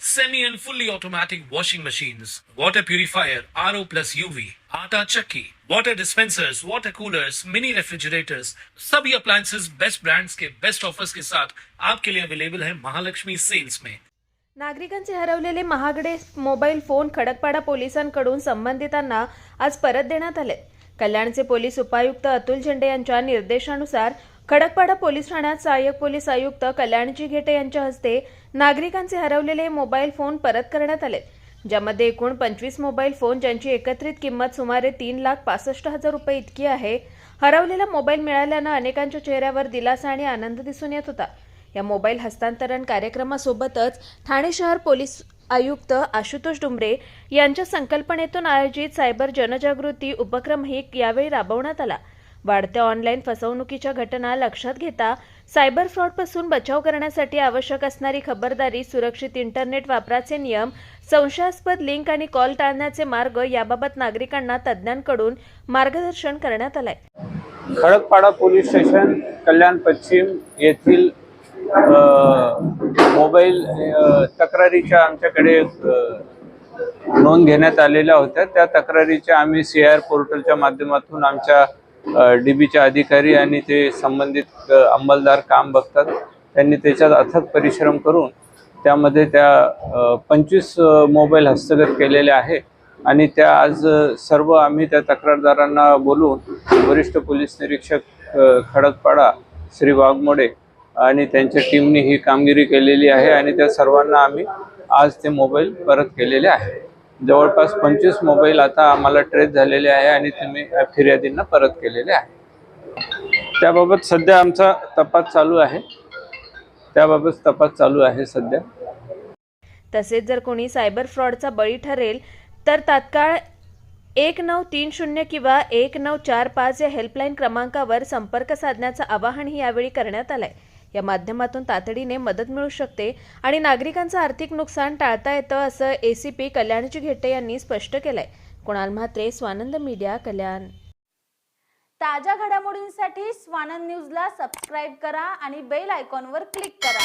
semi and fully automatic washing machines, water purifier, RO plus UV, आटा चक्की, water dispensers, water coolers, mini refrigerators, सभी appliances best brands के best offers के साथ आपके लिए अवेलेबल है महालक्ष्मी सेल्स में नागरिकांचे हरवलेले महागडे मोबाईल फोन खडकपाडा पोलिसांकडून संबंधितांना आज परत देण्यात आले. कल्याणचे पोलीस उपायुक्त अतुल झेंडे यांच्या निर्देशानुसार खडकपाडा पोलीस ठाण्यात सहाय्यक पोलीस आयुक्त कल्याणजी घेटे यांच्या हस्ते नागरिकांचे हरवलेले मोबाईल फोन परत करण्यात आले. ज्यामध्ये एकूण पंचवीस मोबाईल फोन ज्यांची एकत्रित किंमत सुमारे तीन लाख पासष्ट हजार रुपये इतकी आहे हरवलेला मोबाईल मिळाल्यानं अनेकांच्या चेहऱ्यावर दिलासा आणि आनंद दिसून येत होता. या मोबाईल हस्तांतरण कार्यक्रमासोबतच ठाणे शहर पोलीस आयुक्त आशुतोष डुमरे यांच्या संकल्पनेतून आयोजित सायबर जनजागृती उपक्रमही यावेळी राबवण्यात आला. वाढत्या ऑनलाईन फसवणुकीच्या घटना लक्षात घेता सायबर फ्रॉडपासून बचाव करण्यासाठी आवश्यक असणारी खबरदारी सुरक्षित इंटरनेट वापराचे नियम संशयास्पद लिंक आणि कॉल टाळण्याचे मार्ग याबाबत नागरिकांना तज्ज्ञांकडून मार्गदर्शन करण्यात आलंय. खडकपाडा पोलीस स्टेशन कल्याण पश्चिम येथील मोबाईल तक्रारीच्या आमच्याकडे नोंद घेण्यात आलेल्या होत्या. त्या तक्रारीच्या आम्ही सी आर पोर्टलच्या माध्यमातून आमच्या डी बीच्या अधिकारी आणि ते संबंधित अंमलदार काम बघतात. त्यांनी त्याच्यात अथक परिश्रम करून त्यामध्ये त्या पंचवीस मोबाईल हस्तगत केलेले आहे. आणि त्या आज सर्व आम्ही त्या तक्रारदारांना बोलून वरिष्ठ पोलीस निरीक्षक खडकपाडा श्री वाघमोडे आणि त्यांच्या टीमने ही कामगिरी केलेली आहे आणि त्या सर्वांना आम्ही आज ते मोबाईल परत केलेले आहे. जवळपास पंचवीस मोबाईल आता आम्हाला ट्रेस झालेले आहे आणि तुम्ही फिर्यादींना परत केलेले आहे. त्याबाबत सध्या आमचा तपास चालू आहे. त्याबाबत तपास चालू आहे सध्या. तसेच जर कोणी सायबर फ्रॉडचा बळी ठरेल तर तात्काळ एक नऊ तीन शून्य किंवा एक नऊ चार पाच या हेल्पलाईन क्रमांकावर संपर्क साधण्याचं आवाहनही यावेळी करण्यात आलंय. या माध्यमातून तातडीने मदत मिळू शकते आणि नागरिकांचं आर्थिक नुकसान टाळता येतं असं एसीपी कल्याणजी घेटे यांनी स्पष्ट केलंय. कुणाल म्हात्रे स्वानंद मीडिया कल्याण. ताज्या घडामोडींसाठी स्वानंद न्यूजला सबस्क्राईब करा आणि बेल आयकॉनवर क्लिक करा.